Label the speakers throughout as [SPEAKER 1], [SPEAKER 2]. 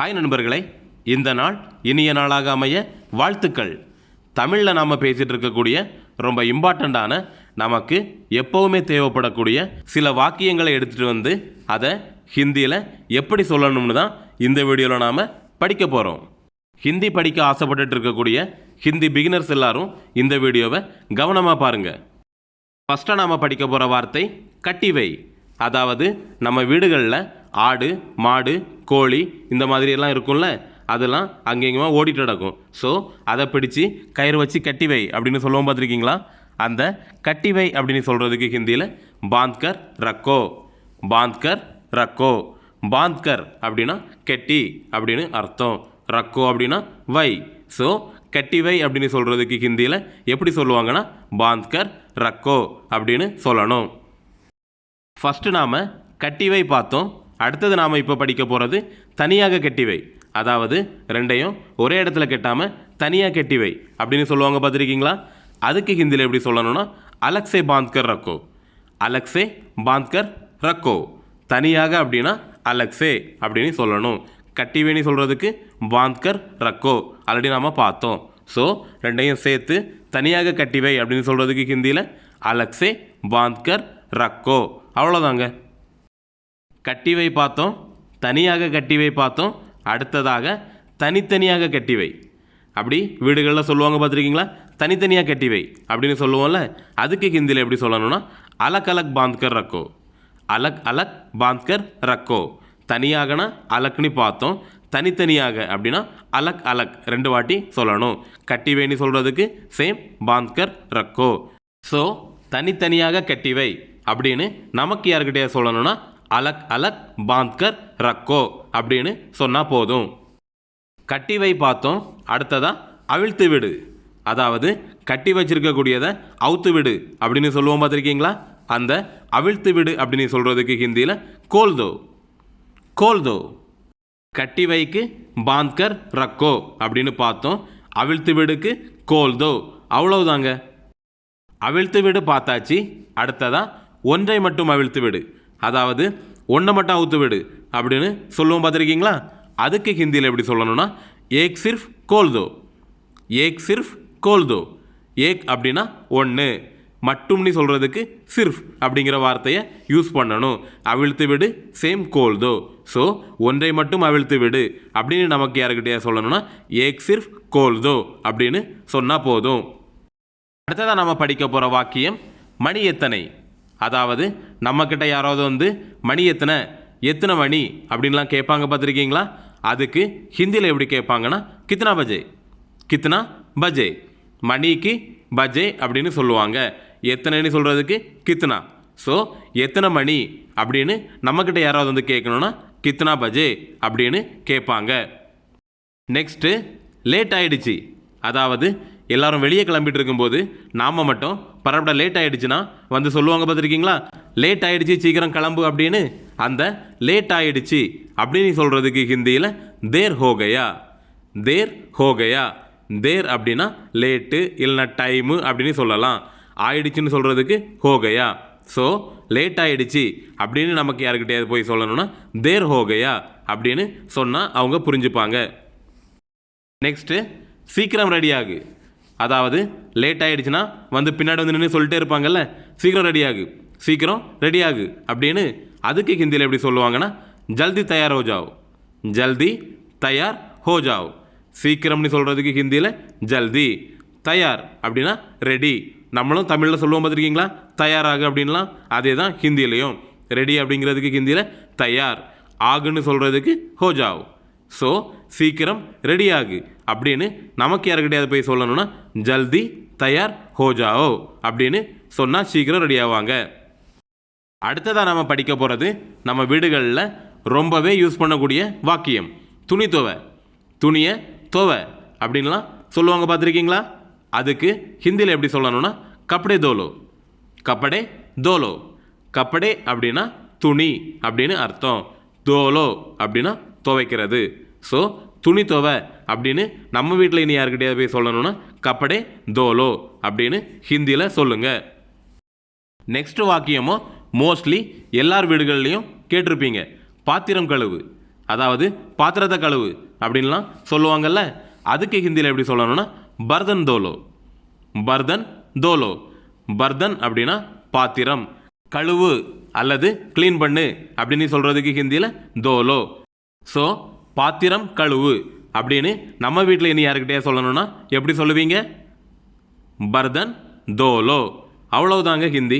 [SPEAKER 1] Hi நண்பர்களே இந்த நாள் இனிய நாளாக அமைய வாழ்த்துக்கள். தமிழில் நாம் பேசிகிட்டு இருக்கக்கூடிய ரொம்ப இம்பார்ட்டண்ட்டான நமக்கு எப்போவுமே தேவைப்படக்கூடிய சில வாக்கியங்களை எடுத்துகிட்டு வந்து அதை ஹிந்தியில் எப்படி சொல்லணும்னு தான் இந்த வீடியோவில் நாம் படிக்க போகிறோம் ஹிந்தி படிக்க ஆசைப்பட்டுட்டு இருக்கக்கூடிய ஹிந்தி பிகினர்ஸ் எல்லாரும் இந்த வீடியோவை கவனமாக பாருங்கள் ஃபஸ்ட்டாக நாம் படிக்க போகிற வார்த்தை கட்டிவை. அதாவது நம்ம வீடுகளில் ஆடு மாடு கோழி இந்த மாதிரி எல்லாம் இருக்கும்ல அதெல்லாம் அங்கேயுமா ஓடிட்டு நடக்கும். ஸோ அதை பிடிச்சி கயிறு வச்சு கட்டி வை அப்படின்னு சொல்லுவோம் பார்த்துருக்கீங்களா? அந்த கட்டி வை அப்படின்னு சொல்கிறதுக்கு ஹிந்தியில் பாந்த்கர் ரக்கோ. பாந்த்கர் ரக்கோ. பாந்த்கர் அப்படின்னா கெட்டி அப்படின்னு அர்த்தம். ரக்கோ அப்படின்னா வை. ஸோ கட்டிவை அப்படின்னு சொல்கிறதுக்கு ஹிந்தியில் எப்படி சொல்லுவாங்கன்னா பாந்த்கர் ரக்கோ அப்படின்னு சொல்லணும். ஃபஸ்ட்டு நாம் கட்டிவை பார்த்தோம். அடுத்தது நாம் இப்போ படிக்க போகிறது தனியாக கெட்டிவை அதாவது ரெண்டையும் ஒரே இடத்துல கெட்டாமல் தனியாக கெட்டிவை அப்படின்னு சொல்லுவாங்க பார்த்துருக்கீங்களா? அதுக்கு ஹிந்தியில் எப்படி சொல்லணும்னா அலக்ஸே பாந்த்கர் ரக்கோ. அலக்ஸே பாந்த்கர் ரக்கோ. தனியாக அப்படின்னா அலக்ஸே அப்படின்னு சொல்லணும். கட்டிவேணி சொல்கிறதுக்கு பாந்த்கர் ரக்கோ. ஆல்ரெடி நாம் பார்த்தோம். ஸோ ரெண்டையும் சேர்த்து தனியாக கட்டிவை அப்படின்னு சொல்கிறதுக்கு ஹிந்தியில் அலக்ஸே பாந்த்கர் ரக்கோ. அவ்வளோதாங்க கட்டிவை பார்த்தோம் தனியாக கட்டிவை பார்த்தோம் அடுத்ததாக தனித்தனியாக கட்டிவை. அப்படி வீடுகளில் சொல்லுவாங்க பார்த்துருக்கீங்களா? தனித்தனியாக கட்டிவை அப்படின்னு சொல்லுவோம்ல அதுக்கு ஹிந்தியில் எப்படி சொல்லணும்னா அலக் அலக் பாந்த்கர் ரக்கோ. அலக் அலக் பாந்த்கர் ரக்கோ. தனியாகனா அலக்னு பார்த்தோம் தனித்தனியாக அப்படின்னா அலக் அலக் ரெண்டு வாட்டி சொல்லணும். கட்டிவைன்னு சொல்கிறதுக்கு சேம் பாந்த்கர் ரக்கோ. ஸோ தனித்தனியாக கட்டிவை அப்படின்னு நமக்கு யார்கிட்டயே சொல்லணும்னா அலக் அலக் பாந்த்கர் ரக்கோ அப்படின்னு சொன்னால் போதும். கட்டிவை பார்த்தோம். அடுத்ததாக அவிழ்த்து விடு. அதாவது கட்டி வச்சிருக்கக்கூடியதை அவுத்து விடு அப்படின்னு சொல்லுவோம் பார்த்துருக்கீங்களா? அந்த அவிழ்த்து விடு அப்படின்னு சொல்கிறதுக்கு ஹிந்தியில் கோல்தோ. கோல்தோ. கட்டி வைக்கு பாந்த்கர் ரக்கோ அப்படின்னு பார்த்தோம். அவிழ்த்து விடுக்கு கோல்தோ. அவ்வளவுதாங்க. அவிழ்த்து விடு பார்த்தாச்சு. அடுத்ததாக ஒன்றை மட்டும் அவிழ்த்து விடு. அதாவது ஒன்றை மட்டும் அவுத்து விடு அப்படின்னு சொல்லுவோம் பார்த்துருக்கீங்களா? அதுக்கு ஹிந்தியில் எப்படி சொல்லணும்னா ஏக் சிர்ஃப் கோல்தோ. ஏக் சிர்ஃப் கோல்தோ. ஏக் அப்படின்னா ஒன்று மட்டும்னு சொல்கிறதுக்கு சிர்ஃப் அப்படிங்கிற வார்த்தையை யூஸ் பண்ணணும். அவிழ்த்து விடு சேம் கோல்தோ. ஸோ ஒன்றை மட்டும் அவிழ்த்து விடு அப்படின்னு நமக்கு யாருக்கிட்டே சொல்லணும்னா ஏக் சிர்ஃப் கோல்தோ அப்படின்னு சொன்னால் போதும். அடுத்ததாக நம்ம படிக்க போகிற வாக்கியம் மணி எத்தனை? அதாவது நம்மக்கிட்ட யாராவது வந்து மணி எத்தனை எத்தனை மணி அப்படின்லாம் கேட்பாங்க பார்த்துருக்கீங்களா? அதுக்கு ஹிந்தியில் எப்படி கேட்பாங்கன்னா கித்னா பஜே கித்னா பஜே மணிக்கு பஜே அப்படின்னு சொல்லுவாங்க. எத்தனைன்னு சொல்கிறதுக்கு கித்னா. ஸோ எத்தனை மணி அப்படின்னு நம்மக்கிட்ட யாராவது வந்து கேட்கணுன்னா கித்னா பஜே அப்படின்னு கேட்பாங்க. நெக்ஸ்ட்டு லேட் ஆயிடுச்சு. அதாவது எல்லாரும் வெளியே கிளம்பிட்டு இருக்கும்போது நாம் மட்டும் பரவாயில்ல லேட் ஆகிடுச்சுன்னா வந்து சொல்லுவாங்க பார்த்துருக்கீங்களா? லேட் ஆகிடுச்சு சீக்கிரம் கிளம்பு அப்படின்னு. அந்த லேட் ஆகிடுச்சி அப்படின்னு சொல்கிறதுக்கு ஹிந்தியில் தேர் ஹோகையா? தேர் ஹோகையா? தேர் அப்படின்னா லேட்டு இல்லைனா டைமு அப்படின்னு சொல்லலாம். ஆயிடுச்சுன்னு சொல்கிறதுக்கு ஹோகையா? ஸோ லேட் ஆகிடுச்சி அப்படின்னு நமக்கு யாருக்கிட்டேயாவது போய் சொல்லணும்னா தேர் ஹோகையா அப்படின்னு சொன்னால் அவங்க புரிஞ்சுப்பாங்க. நெக்ஸ்ட்டு சீக்கிரம் ரெடி ஆகு. அதாவது லேட் ஆகிடுச்சுன்னா வந்து பின்னாடி வந்து நின்று சொல்லிட்டே இருப்பாங்கல்ல சீக்கிரம் ரெடி ஆகு. சீக்கிரம் ரெடி ஆகு அப்படின்னு அதுக்கு ஹிந்தியில் எப்படி சொல்லுவாங்கன்னா ஜல்தி தயார் ஹோ ஜாவ். ஜல்தி தயார் ஹோ ஜாவ். சீக்கிரம்னு சொல்கிறதுக்கு ஹிந்தியில் ஜல்தி தயார் அப்படின்னா ரெடி நம்மளும் தமிழில் சொல்லுவோம் பார்த்துருக்கீங்களா? தயாராகு அப்படின்லாம் அதே தான் ஹிந்திலையும் ரெடி அப்படிங்கிறதுக்கு ஹிந்தியில் தயார் ஆகுன்னு சொல்கிறதுக்கு ஹோ ஜாவ். ஸோ சீக்கிரம் ரெடி ஆகு. அப்படின்னு நமக்கு யாருக்கிட்டையாவது போய் சொல்லணும்னா ஜல்தி தயார் ஹோஜாவோ அப்படின்னு சொன்னால் சீக்கிரம் ரெடி ஆவாங்க. அடுத்ததாக நம்ம படிக்க போகிறது நம்ம வீடுகளில் ரொம்பவே யூஸ் பண்ணக்கூடிய வாக்கியம் துணி துவை. துணியை துவை அப்படின்லாம் சொல்லுவாங்க பார்த்துருக்கீங்களா? அதுக்கு ஹிந்தியில் எப்படி சொல்லணும்னா கப்படே தோலோ கப்படே தோலோ. கப்படே அப்படின்னா துணி அப்படின்னு அர்த்தம். தோலோ அப்படின்னா துவைக்கிறது. ஸோ துணி துவை அப்படின்னு நம்ம வீட்டில் இனி யாருக்கிட்டையாவது போய் சொல்லணும்னா கப்படே தோலோ அப்படின்னு ஹிந்தியில் சொல்லுங்கள் நெக்ஸ்ட் வாக்கியமும் மோஸ்ட்லி எல்லார் வீடுகள்லேயும் கேட்டிருப்பீங்க. பாத்திரம் கழுவு அதாவது பாத்திரத்தை கழுவு அப்படின்லாம் சொல்லுவாங்கல்ல அதுக்கு ஹிந்தியில் எப்படி சொல்லணும்னா பர்தன் தோலோ. பர்தன் தோலோ. பர்தன் அப்படின்னா பாத்திரம். கழுவு அல்லது க்ளீன் பண்ணு அப்படின்னு சொல்கிறதுக்கு ஹிந்தியில் தோலோ. ஸோ பாத்திரம் கழுவு அப்படின்னு நம்ம வீட்டில் இனி யாருக்கிட்டே சொல்லணும்னா எப்படி சொல்லுவீங்க? பர்தன் தோலோ. அவ்வளவுதாங்க ஹிந்தி.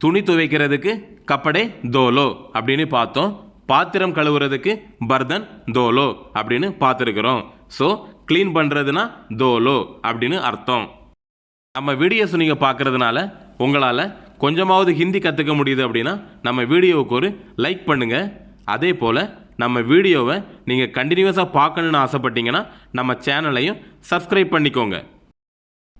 [SPEAKER 1] துணி துவைக்கிறதுக்கு கப்படே தோலோ அப்படின்னு பார்த்தோம். பாத்திரம் கழுவுறதுக்கு பர்தன் தோலோ அப்படின்னு பார்த்துருக்குறோம். ஸோ க்ளீன் பண்ணுறதுனா தோலோ அப்படின்னு அர்த்தம். நம்ம வீடியோஸ் நீங்கள் பார்க்குறதுனால உங்களால் கொஞ்சமாவது ஹிந்தி கற்றுக்க முடியுது அப்படின்னா நம்ம வீடியோவுக்கு ஒரு லைக் பண்ணுங்கள் அதே போல் நம்ம வீடியோவை நீங்கள் கண்டினியூஸாக பார்க்கணுன்னு ஆசைப்பட்டீங்கன்னா நம்ம சேனலையும் சப்ஸ்கிரைப் பண்ணிக்கோங்க.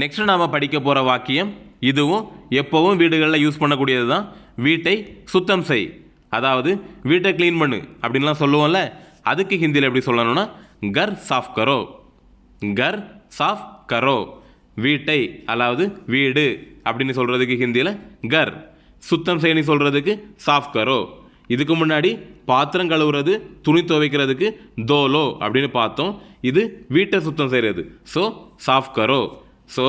[SPEAKER 1] நெக்ஸ்ட் நாம் படிக்க போகிற வாக்கியம் இதுவும் எப்போவும் வீடுகளில் யூஸ் பண்ணக்கூடியது தான். வீட்டை சுத்தம் செய். அதாவது வீட்டை க்ளீன் பண்ணு அப்படின்லாம் சொல்லுவோம்ல அதுக்கு ஹிந்தியில் எப்படி சொல்லணும்னா கர் சாஃப் கரோ. கர் சாஃப் கரோ. வீட்டை அதாவது வீடு அப்படின்னு சொல்கிறதுக்கு ஹிந்தியில் கர். சுத்தம் செய்யணும் சொல்கிறதுக்கு சாஃப் கரோ. இதுக்கு முன்னாடி பாத்திரம் கழுவுறது துணி துவைக்கிறதுக்கு தோலோ அப்படின்னு பார்த்தோம். இது வீட்டை சுத்தம் செய்கிறது ஸோ சாஃப் கரோ. ஸோ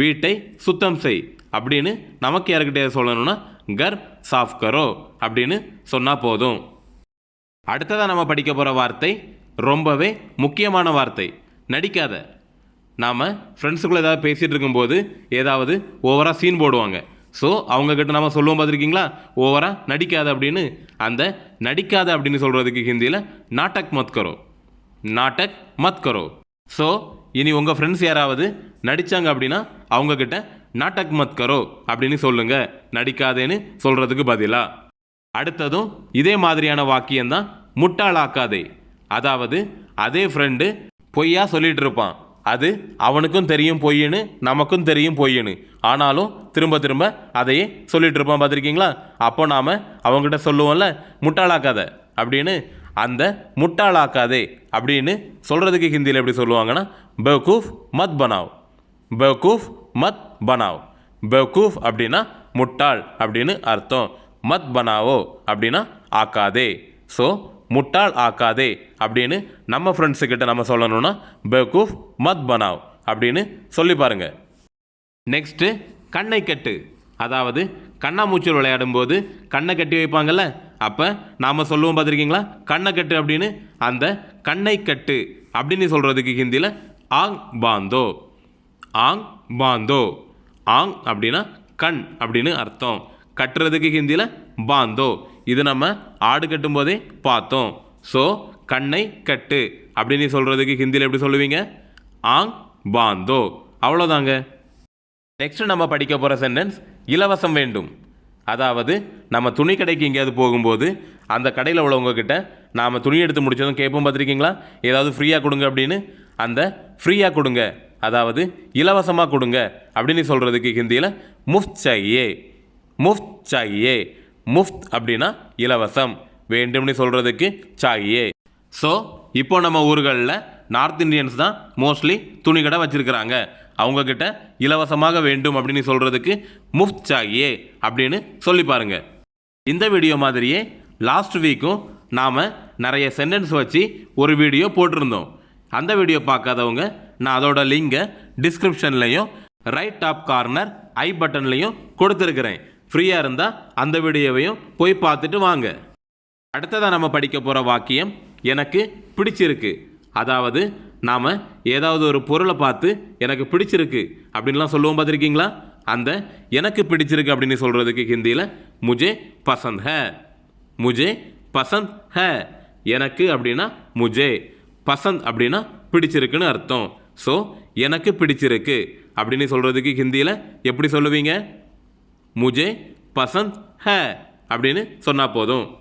[SPEAKER 1] வீட்டை சுத்தம் செய் அப்படின்னு நமக்கு யாருக்கிட்டே சொல்லணும்னா கர் சாஃப் கரோ அப்படின்னு சொன்னால் போதும். அடுத்ததாக நம்ம படிக்க போகிற வார்த்தை ரொம்பவே முக்கியமான வார்த்தை. நடிக்காத. நாம் ஃப்ரெண்ட்ஸுக்குள்ளே ஏதாவது பேசிகிட்டு இருக்கும்போது ஏதாவது ஓவராக சீன் போடுவாங்க. ஸோ அவங்கக்கிட்ட நம்ம சொல்லுவோம் பார்த்துருக்கீங்களா? ஓவராக நடிக்காத அப்படின்னு. அந்த நடிக்காத அப்படின்னு சொல்கிறதுக்கு ஹிந்தியில் நாட்டக் மத் கரோ. நாட்டக் மத் கரோ. ஸோ இனி உங்கள் ஃப்ரெண்ட்ஸ் யாராவது நடித்தாங்க அப்படின்னா அவங்கக்கிட்ட நாட்டக் மத் கரோ அப்படின்னு சொல்லுங்கள் நடிக்காதேன்னு சொல்கிறதுக்கு பதிலாக அடுத்ததும் இதே மாதிரியான வாக்கியம்தான் முட்டாளாக்காதே. அதாவது அதே ஃப்ரெண்டு பொய்யா சொல்லிகிட்டு இருப்பான். அது அவனுக்கும் தெரியும் பொய்யின்னு நமக்கும் தெரியும் பொய்யுன்னு. ஆனாலும் திரும்ப திரும்ப அதையே சொல்லிட்டு இருப்பான் பார்த்துருக்கீங்களா? அப்போ நாம் அவங்ககிட்ட சொல்லுவோம்ல முட்டாளாக்காத அப்படின்னு. அந்த முட்டாளாக்காதே அப்படின்னு சொல்கிறதுக்கு ஹிந்தியில் எப்படி சொல்லுவாங்கன்னா பெவகூஃப் மத் பனாவ். பெவகூஃப் மத் பனாவ். பெவகூஃப் அப்படின்னா முட்டாள் அப்படின்னு அர்த்தம். மத் பனாவோ அப்படின்னா ஆக்காதே. ஸோ முட்டாள் ஆக்காதே அப்படின்னு நம்ம ஃப்ரெண்ட்ஸுக்கிட்ட நம்ம சொல்லணும்னா பெவகூஃப் மத் பனாவ் அப்படின்னு சொல்லி பாருங்க. நெக்ஸ்ட்டு கண்ணை கட்டு அதாவது கண்ணாமூச்சல் விளையாடும்போது கண்ணை கட்டி வைப்பாங்கல்ல அப்போ நாம் சொல்லுவோம் பார்த்துருக்கீங்களா? கண்ணை கட்டு அப்படின்னு அந்த கண்ணை கட்டு அப்படின்னு சொல்கிறதுக்கு ஹிந்தியில் ஆங் பாந்தோ. ஆங் பாந்தோ. ஆங் அப்படின்னா கண் அப்படின்னு அர்த்தம். கட்டுறதுக்கு ஹிந்தியில் பாந்தோ. இது நம்ம ஆடு கட்டும்போதே பார்த்தோம். ஸோ கண்ணை கட்டு. அப்படின்னு சொல்கிறதுக்கு ஹிந்தியில் எப்படி சொல்லுவீங்க? ஆங் பாந்தோ. அவ்வளோதாங்க நெக்ஸ்ட் நம்ம படிக்க போகிற சென்டென்ஸ் இலவசம் வேண்டும். அதாவது நம்ம துணி கடைக்கு எங்கேயாவது போகும்போது அந்த கடையில் உள்ளவங்கக்கிட்ட நாம் துணி எடுத்து முடிச்சதும் கேட்போம் பார்த்துருக்கீங்களா? ஏதாவது ஃப்ரீயாக கொடுங்க அப்படின்னு. அந்த ஃப்ரீயாக கொடுங்க. அதாவது இலவசமாக கொடுங்க. அப்படின்னு சொல்கிறதுக்கு ஹிந்தியில் முஃப்த் சாயே முஃப்த் சாகியே. முஃப்த் அப்படின்னா இலவசம். வேண்டும்னு சொல்கிறதுக்கு சாகியே. ஸோ இப்போ நம்ம ஊர்களில் நார்த் இந்தியன்ஸ் தான் மோஸ்ட்லி துணி கடை வச்சுருக்கிறாங்க. அவங்கக்கிட்ட இலவசமாக வேண்டும் அப்படின்னு சொல்கிறதுக்கு முஃப்த் சாகியே அப்படின்னு சொல்லி பாருங்க. இந்த வீடியோ மாதிரியே லாஸ்ட் வீக்கும் நாம் நிறைய சென்டென்ஸ் வச்சு ஒரு வீடியோ போட்டிருந்தோம். அந்த வீடியோ பார்க்காதவங்க நான் அதோட லிங்கை டிஸ்கிரிப்ஷன்லையும் ரைட் டாப் கார்னர் ஐ பட்டன்லையும் கொடுத்துருக்குறேன். ஃப்ரீயாக இருந்தால் அந்த வீடியோவையும் போய் பார்த்துட்டு வாங்க. அடுத்ததாக நம்ம படிக்க போகிற வாக்கியம் எனக்கு பிடிச்சிருக்கு. அதாவது நாம் ஏதாவது ஒரு பொருளை பார்த்து எனக்கு பிடிச்சிருக்கு அப்படின்லாம் சொல்லுவோம் பார்த்துருக்கீங்களா? அந்த எனக்கு பிடிச்சிருக்கு அப்படின்னு சொல்கிறதுக்கு ஹிந்தியில் முஜே பசந்த் ஹே. முஜே பசந்த் ஹ. எனக்கு அப்படின்னா முஜே. பசந்த் அப்படின்னா பிடிச்சிருக்குன்னு அர்த்தம். ஸோ எனக்கு பிடிச்சிருக்கு அப்படின்னு சொல்கிறதுக்கு ஹிந்தியில் எப்படி சொல்லுவீங்க? முஜே பசந்த் ஹே அப்படின்னு சொன்னால் போதும்.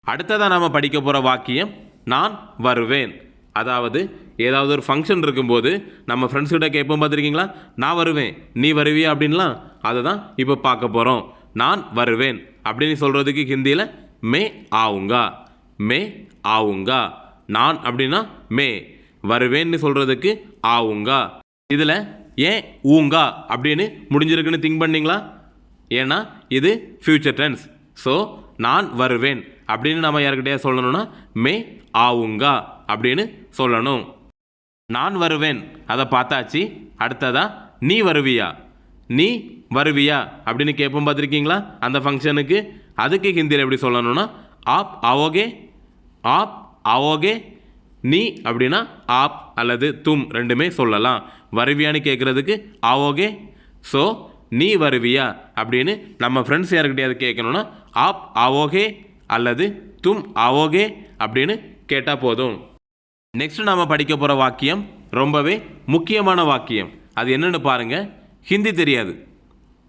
[SPEAKER 1] அடுத்ததாக நாம் படிக்க போகிற வாக்கியம் நான் வருவேன். அதாவது ஏதாவது ஒரு ஃபங்க்ஷன் இருக்கும்போது நம்ம ஃப்ரெண்ட்ஸ்கிட்ட கேட்போம் பார்த்துருக்கீங்களா? நான் வருவேன் நீ வருவியா அப்படின்லாம்? அதை தான் இப்போ பார்க்க போகிறோம் நான் வருவேன் அப்படின்னு சொல்கிறதுக்கு ஹிந்தியில் மே ஆவுங்கா. மே ஆவுங்கா. நான் அப்படின்னா மே. வருவேன்னு சொல்கிறதுக்கு ஆவுங்கா. இதில் ஏன் ஊங்கா அப்படின்னு முடிஞ்சிருக்குன்னு திங்க் பண்ணீங்களா? ஏன்னா இது ஃப்யூச்சர் டென்ஸ் ஸோ நான் வருவேன் அப்படின்னு நம்ம யாருக்கிட்டே சொல்லணும்னா மே ஆவுங்கா அப்படின்னு சொல்லணும். நான் வருவேன். அதை பார்த்தாச்சு. அடுத்ததா நீ வருவியா? நீ வருவியா? அப்படின்னு கேட்போம் பார்த்துருக்கீங்களா? அந்த ஃபங்க்ஷனுக்கு அதுக்கு ஹிந்தியில் எப்படி சொல்லணும்னா ஆப் ஆவோகே ஆப் ஆவோகே நீ அப்படின்னா ஆப் அல்லது தும் ரெண்டுமே சொல்லலாம். வருவியான்னு கேட்குறதுக்கு ஆவோகே. ஸோ நீ வருவியா? அப்படின்னு நம்ம ஃப்ரெண்ட்ஸ் யாருக்கிட்டையாவது கேட்கணுன்னா ஆப் ஆவோகே அல்லது தும் ஆவோகே அப்படின்னு கேட்டால் போதும். நெக்ஸ்ட் நாம் படிக்க போகிற வாக்கியம் ரொம்பவே முக்கியமான வாக்கியம். அது என்னென்னு பாருங்க. ஹிந்தி தெரியாது.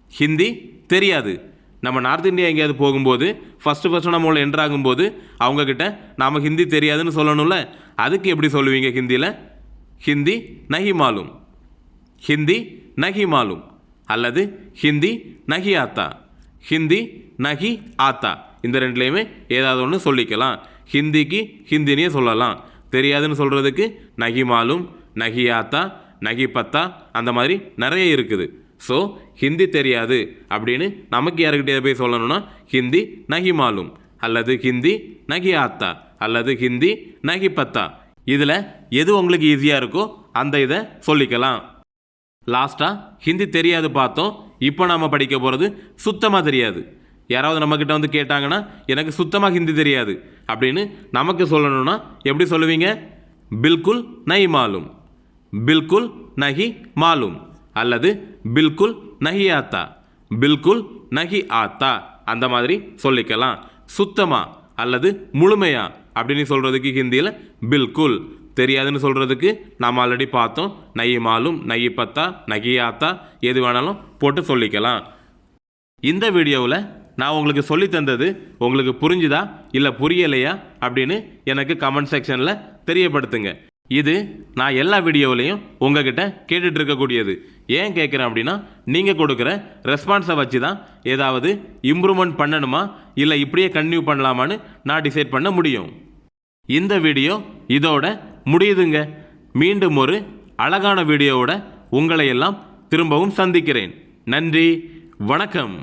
[SPEAKER 1] ஹிந்தி தெரியாது. நம்ம நார்த் இந்தியா எங்கேயாவது போகும்போது ஃபஸ்ட்டு ஃபஸ்ட்டு நம்ம உள்ள என்ட்ரு ஆகும்போது அவங்கக்கிட்ட நாம் ஹிந்தி தெரியாதுன்னு சொல்லணும்ல? அதுக்கு எப்படி சொல்லுவீங்க ஹிந்தியில்? ஹிந்தி நகி மாலும் ஹிந்தி நகி மாலும் அல்லது ஹிந்தி நஹி ஆத்தா. ஹிந்தி நகி ஆத்தா. இந்த ரெண்டுலேயுமே ஏதாவது ஒன்று சொல்லிக்கலாம். ஹிந்திக்கு ஹிந்தினே சொல்லலாம். தெரியாதுன்னு சொல்கிறதுக்கு நகி மாலும் நஹி ஆத்தா நகி பத்தா அந்த மாதிரி நிறைய இருக்குது. ஸோ ஹிந்தி தெரியாது அப்படின்னு நமக்கு யாருக்கிட்டே போய் சொல்லணும்னா ஹிந்தி நகி மாலும் அல்லது ஹிந்தி நகி ஆத்தா அல்லது ஹிந்தி நகி பத்தா. இதில் எது உங்களுக்கு ஈஸியாக இருக்கோ அந்த இதை சொல்லிக்கலாம். லாஸ்ட்டாக ஹிந்தி தெரியாது பார்த்தோம். இப்போ நம்ம படிக்க போகிறது சுத்தமாக தெரியாது. யாராவது நம்மக்கிட்ட வந்து கேட்டாங்கன்னா எனக்கு சுத்தமாக ஹிந்தி தெரியாது. அப்படின்னு நமக்கு சொல்லணும்னா எப்படி சொல்லுவீங்க? பில்குல் நை மாலும். பில்குல் நஹி மாலும். அல்லது பில்குல் நஹி ஆத்தா. பில்குல் நஹி ஆத்தா. அந்த மாதிரி சொல்லிக்கலாம். சுத்தமாக அல்லது முழுமையா அப்படின்னு சொல்கிறதுக்கு ஹிந்தியில் பில்குல். தெரியாதுன்னு சொல்கிறதுக்கு நாம் ஆல்ரெடி பார்த்தோம். நகி மாலும் நகி பத்தா நகையாத்தா எது வேணாலும் போட்டு சொல்லிக்கலாம். இந்த வீடியோவில் நான் உங்களுக்கு சொல்லி தந்தது உங்களுக்கு புரிஞ்சுதா? இல்லை புரியலையா? அப்படின்னு எனக்கு கமெண்ட் செக்ஷனில் தெரியப்படுத்துங்க. இது நான் எல்லா வீடியோவிலையும் உங்ககிட்ட கேட்டுட்டு இருக்கக்கூடியது. ஏன் கேட்குறேன் அப்படின்னா நீங்கள் கொடுக்குற ரெஸ்பான்ஸை வச்சு தான் ஏதாவது இம்ப்ரூவ்மெண்ட் பண்ணணுமா? இல்லை இப்படியே கன்டினியூ பண்ணலாமான்னு நான் டிசைட் பண்ண முடியும். இந்த வீடியோ இதோட முடியுதுங்க. மீண்டும் ஒரு அழகான வீடியோவோட உங்களை எல்லாம் திரும்பவும் சந்திக்கிறேன். நன்றி வணக்கம்.